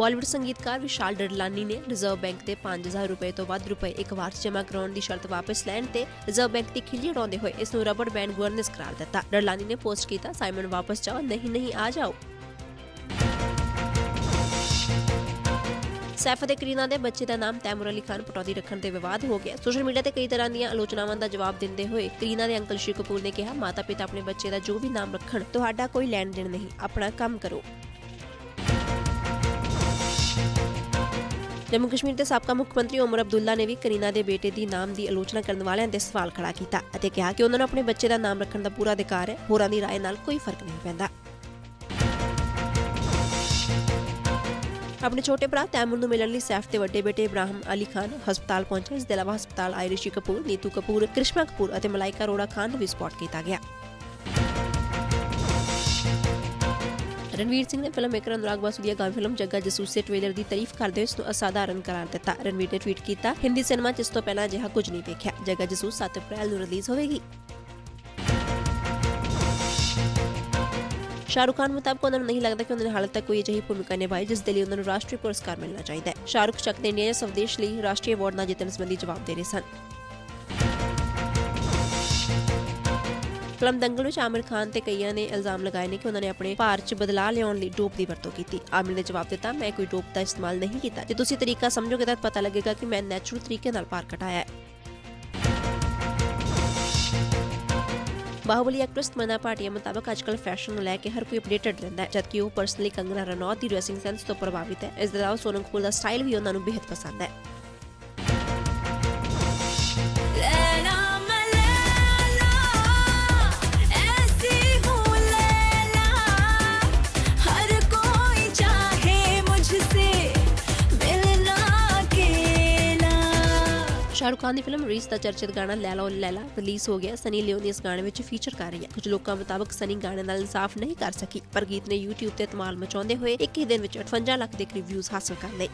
ਬਾਲੀਵੁੱਡ ਸੰਗੀਤਕਾਰ ਵਿਸ਼ਾਲ ਡਡਲਾਨੀ ਨੇ reserve bank ਦੇ 5000 ਰੁਪਏ ਤੋਂ ਵੱਧ ਰੁਪਏ ਇੱਕ ਵਾਰ ਜਮ੍ਹਾਂ ਕਰਾਉਣ ਦੀ ਸ਼ਰਤ ਵਾਪਸ ਲੈਣ ਤੇ ਰਿਜ਼ਰਵ ਬੈਂਕ ਦੀ ਖਿੱਲੀ ਉਡਾਉਂਦੇ ਹੋਏ ਇਸ ਨੂੰ ਰਬੜ ਬੈਂਡ ਗਵਰਨੈਂਸ ਕਰਾਰ ਦਿੱਤਾ। ਡਡਲਾਨੀ ਨੇ ਪੋਸਟ ਕੀਤਾ, ਸਾਈਮਨ, ਵਾਪਸ ਜਾਓ, ਨਹੀਂ ਨਹੀਂ, ਆ ਜਾਓ। ਸੈਫ ਅਤੇ ਕਰੀਨਾ ਦੇ ਬੱਚੇ ਦਾ ਨਾਮ ਤੈਮੂਰ ਅਲੀ ਖਾਨ ਪਟੌਦੀ ਰੱਖਣ ਤੇ ਵਿਵਾਦ ਹੋ ਗਿਆ। ਸੋਸ਼ਲ ਮੀਡੀਆ ਤੇ ਕਈ ਤਰ੍ਹਾਂ ਦੀਆਂ ਆਲੋਚਨਾਵਾਂ ਦਾ ਜਵਾਬ ਦਿੰਦੇ ਹੋਏ ਕਰੀਨਾ ਦੇ ਅੰਕਲ ਸ਼੍ਰੀ ਕਪੂਰ ਨੇ ਕਿਹਾ, ਮਾਤਾ-ਪਿਤਾ ਆਪਣੇ ਬੱਚੇ ਦਾ ਜੋ ਵੀ ਨਾਮ ਰੱਖਣ, ਤੁਹਾਡਾ ਕੋਈ ਲੈਣ ਦੇਣ ਨਹੀਂ, ਆਪਣਾ ਕੰਮ ਕਰੋ। ਜੰਮੂ ਕਸ਼ਮੀਰ ਦੇ ਸਾਬਕਾ ਮੁੱਖ ਮੰਤਰੀ ਉਮਰ ਅਬਦੁੱਲਾ ਨੇ ਵੀ ਕਰੀਨਾ ਦੇ ਬੇਟੇ ਦੀ ਨਾਮ ਦੀ ਆਲੋਚਨਾ ਕਰਨ ਵਾਲਿਆਂ ਤੇ ਸਵਾਲ ਖੜਾ ਕੀਤਾ ਅਤੇ ਕਿਹਾ ਕਿ ਉਹਨਾਂ ਨੂੰ ਆਪਣੇ ਬੱਚੇ ਦਾ ਨਾਮ ਰੱਖਣ ਦਾ ਪੂਰਾ ਅਧਿਕਾਰ ਹੈ ਹੋਰਾਂ ਦੀ رائے ਨਾਲ ਕੋਈ ਫਰਕ ਨਹੀਂ ਪੈਂਦਾ ਆਪਣੇ ਛੋਟੇ ਭਰਾ ਤੈਮੂਰ ਨੂੰ ਮਿਲਣ ਲਈ ਸੈਫ ਦੇ ਵੱਡੇ ਬੇਟੇ ਇਬਰਾਹਿਮ ਅਲੀ ਖਾਨ ਹਸਪਤਾਲ ਪਹੁੰਚੇ ਇਸ ਦੇ ਇਲਾਵਾ ਹਸਪਤਾਲ ਆਏ ਰਿਸ਼ੀ ਕਪੂਰ ਨੀਤੂ ਕਪੂਰ ਕ੍ਰਿਸ਼ਮਾ ਕਪੂਰ ਅਤੇ ਮਲਾਈਕਾ ਅਰੋੜਾ ਖਾਨ ਨੂੰ ਵੀ ਸਪੌਟ ਕੀਤਾ ਗਿਆ ਰਣਵੀਰ ਸਿੰਘ ਨੇ ਫਿਲਮ ਮੇਕਰ ਅਨੁਰਾਗ ਬਾਸੂ ਦੀ ਫਿਲਮ ਜੱਗਾ ਜਸੂਸ ਦੇ ਟ੍ਰੇਲਰ ਦੀ ਤਾਰੀਫ ਕਰਦੇ ਇਸ ਨੂੰ ਅਸਾਧਾਰਨ ਕਰਾਰ ਦਿੱਤਾ। ਰਣਵੀਰ ਨੇ ਟਵੀਟ ਕੀਤਾ, ਹਿੰਦੀ ਸਿਨੇਮਾ 'ਚ ਇਸ ਤੋਂ ਪਹਿਲਾਂ ਅਜਿਹਾ ਕੁਝ ਨਹੀਂ ਵੇਖਿਆ। ਜੱਗਾ ਜਸੂਸ 7 ਅਪ੍ਰੈਲ ਨੂੰ ਰਿਲੀਜ਼ ਹੋਵੇਗੀ। ਸ਼ਾਹਰੁਖ ਖਾਨ ਮੁਤਾਬਕ ਉਹਨਾਂ ਨੂੰ ਨਹੀਂ ਲੱਗਦਾ ਕਿ ਉਹਨਾਂ ਨੇ ਹਾਲੇ ਤੱਕ ਕੋਈ ਅਜਿਹੀ ਭੂਮਿਕਾ ਨਿਭਾਈ ਜਿਸ ਦੇ ਲਈ ਉਹਨਾਂ ਨੂੰ ਰਾਸ਼ਟਰੀ ਪੁਰਸਕਾਰ ਮਿਲਣਾ ਚਾਹੀਦਾ ਹੈ। ਸ਼ਾਹਰੁਖ ਚੱਕ ਦੇ ਇੰਡੀਆ ਜਾਂ ਸਵਦੇਸ਼ ਲਈ ਰਾਸ਼ਟਰੀ ਅਵਾਰਡ ਨਾ ਜਿੱਤਣ ਸੰਬੰਧੀ ਜਵਾਬ ਦੇ ਰਹੇ ਸਨ। ਫਿਲਮ ਦੰਗਲ ਵਿੱਚ ਆਮਿਰ ਖਾਨ ਤੇ ਕਈਆਂ ਨੇ ਇਲਜ਼ਾਮ ਲਗਾਏ ਨੇ ਕਿ ਉਹਨਾਂ ਨੇ ਆਪਣੇ ਭਾਰ 'ਚ ਬਦਲਾਅ ਲਿਆਉਣ ਲਈ ਡੋਪ ਦੀ ਵਰਤੋਂ ਕੀਤੀ। ਆਮਿਰ ਨੇ ਜਵਾਬ ਦਿੱਤਾ, ਮੈਂ ਕੋਈ ਡੋਪ ਦਾ ਇਸਤੇਮਾਲ ਨਹੀਂ ਕੀਤਾ। ਜੇ ਤੁਸੀਂ ਤਰੀਕਾ ਸਮਝੋਗੇ ਤਾਂ ਪਤਾ ਲੱਗੇਗਾ ਕਿ ਮੈਂ ਨੈਚੁਰਲ ਤਰੀਕੇ ਨਾਲ ਭਾਰ ਘਟਾਇਆ ਹੈ। ਬਾਹੁਬਲੀ ਐਕਟ੍ਰੈਸ ਮਨਾ ਭਾਟੀਆ ਮੁਤਾਬਕ ਅੱਜਕੱਲ ਫੈਸ਼ਨ ਨੂੰ ਲੈ ਕੇ ਹਰ ਕੋਈ ਅਪਡੇਟਡ ਰਹਿੰਦਾ ਹੈ, ਜਦਕਿ ਉਹ ਪਰਸਨਲੀ ਕੰਗਨਾ ਰਣੌਤ ਦੀ ਡਰੈਸਿੰਗ ਸੈਂਸ ਤੋਂ ਪ੍ਰਭਾਵਿਤ ਹੈ। ਇਸ ਦੇ ਇਲਾਵਾ ਸੋਨਮ ਕਪੂਰ ਦਾ ਸਟਾਈਲ ਵੀ ਉਹਨਾਂ ਨੂੰ ਬੇहद ਪਸੰਦ ਹੈ। ਸ਼ਾਹਰੁਖ ਖਾਨ ਦੀ ਫਿਲਮ ਰੀਸ ਦਾ ਚਰਚਿਤ ਗਾਣਾ ਲੈਲਾ ਓ ਲੈਲਾ ਰਿਲੀਜ਼ ਹੋ ਗਿਆ। ਸਨੀ ਲਿਓਨੀ ਇਸ ਗਾਣੇ ਵਿੱਚ ਫੀਚਰ ਕਰ ਰਹੀ ਹੈ। ਕੁਝ ਲੋਕਾਂ ਮੁਤਾਬਕ ਸਨੀ ਗਾਣੇ ਨਾਲ ਇਨਸਾਫ ਨਹੀਂ ਕਰ ਸਕੀ। ਪਰ ਗੀਤ ਨੇ YouTube ਤੇ ਧਮਾਲ ਮਚਾਉਂਦੇ ਹੋਏ ਇੱਕ ਹੀ ਦਿਨ ਵਿੱਚ 58 ਲੱਖ ਦੇ ਕਰੀਬ ਵਿਊਜ਼ ਹਾਸਲ ਕਰ ਲਏ।